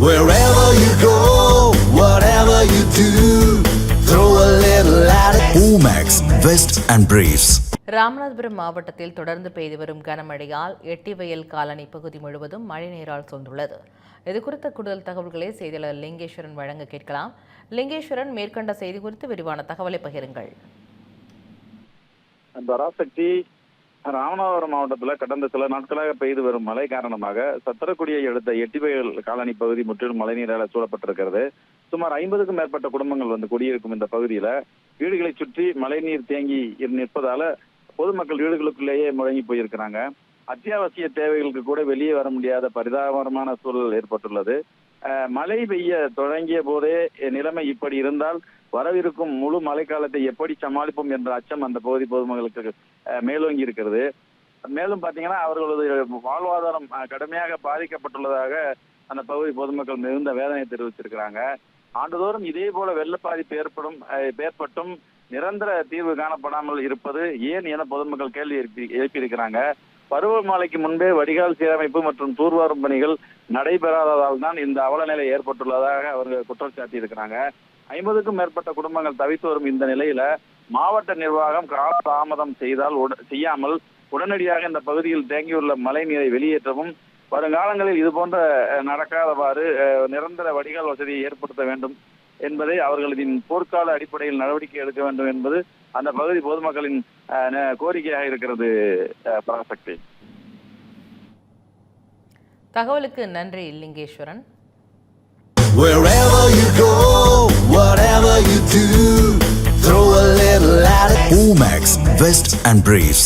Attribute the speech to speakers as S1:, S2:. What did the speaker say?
S1: Wherever you go, whatever you do, throw a little at it. Omax, Vest and Briefs.
S2: Ramanathapuram மாவட்டத்தில் தொடர்ந்து பெய்து வரும் கனமழையால் எட்டிவயல் காலனி பகுதி முழுவதும் மழைநீரால் சூழ்ந்துள்ளது இது குறித்த கூடுதல் தகவல்களை செய்தியாளர் லிங்கேஸ்வரன் வழங்க கேட்கலாம் லிங்கேஸ்வரன் மேற்கண்ட செய்தி குறித்து விரிவான தகவலை பகிருங்கள்
S3: பராசக்தி ராமநாதபுரம் மாவட்டத்தில் கடந்த சில நாட்களாக பெய்து வரும் மழை காரணமாக சத்திரக்குடியை அடுத்த எட்டிவயல் காலனி பகுதி முற்றிலும் மழைநீரால் சூழப்பட்டிருக்கிறது. சுமார் ஐம்பதுக்கும் மேற்பட்ட குடும்பங்கள் வந்து குடியிருக்கும் இந்த பகுதியில வீடுகளை சுற்றி மழைநீர் தேங்கி நிற்பதால பொதுமக்கள் வீடுகளுக்குள்ளேயே முழங்கி போயிருக்கிறாங்க. அத்தியாவசிய தேவைகளுக்கு கூட வெளியே வர முடியாத பரிதாபகரமான சூழல் ஏற்பட்டுள்ளது. மழை பெய்ய தொடங்கிய போதே நிலைமை இப்படி இருந்தால் வரவிருக்கும் முழு மழைக்காலத்தை எப்படி சமாளிப்போம் என்ற அச்சம் அந்த பகுதி பொதுமக்களுக்கு மேலோங்கி இருக்கிறது. மேலும் பாத்தீங்கன்னா அவர்களது வாழ்வாதாரம் கடுமையாக பாதிக்கப்பட்டுள்ளதாக அந்த பகுதி பொதுமக்கள் மிகுந்த வேதனை தெரிவிச்சிருக்கிறாங்க. ஆண்டுதோறும் இதே போல வெள்ள பாதிப்பு ஏற்படும் ஏற்பட்டும் நிரந்தர தீர்வு காணப்படாமல் இருப்பது ஏன் என பொதுமக்கள் கேள்வி எழுப்பி எழுப்பியிருக்கிறாங்க. பருவமழைக்கு முன்பே வடிகால் சீரமைப்பு மற்றும் தூர்வாரும் பணிகள் நடைபெறாததால் தான் இந்த அவலநிலை ஏற்பட்டுள்ளதாக அவர்கள் குற்றம் சாட்டியிருக்கிறாங்க. ஐம்பதுக்கும் மேற்பட்ட குடும்பங்கள் தவித்து வரும் இந்த நிலையில மாவட்ட நிர்வாகம் கால தாமதம் செய்தால் செய்யாமல் உடனடியாக இந்த பகுதியில் தேங்கியுள்ள மழை நீரை வெளியேற்றவும் வருங்காலங்களில் இது போன்ற நடக்காதவாறு நிரந்தர வடிகால் வசதியை ஏற்படுத்த வேண்டும் என்பதை அவர்களின் போர்க்கால அடிப்படையில் நடவடிக்கை எடுக்க வேண்டும் என்பது அந்த பகுதி பொதுமக்களின் கோரிக்கையாக இருக்கிறது பராசக்தி
S2: தகவலுக்கு நன்றி Lingeswaran
S1: Wherever you go, whatever you do, throw a little at it. Omax, Vest and Briefs.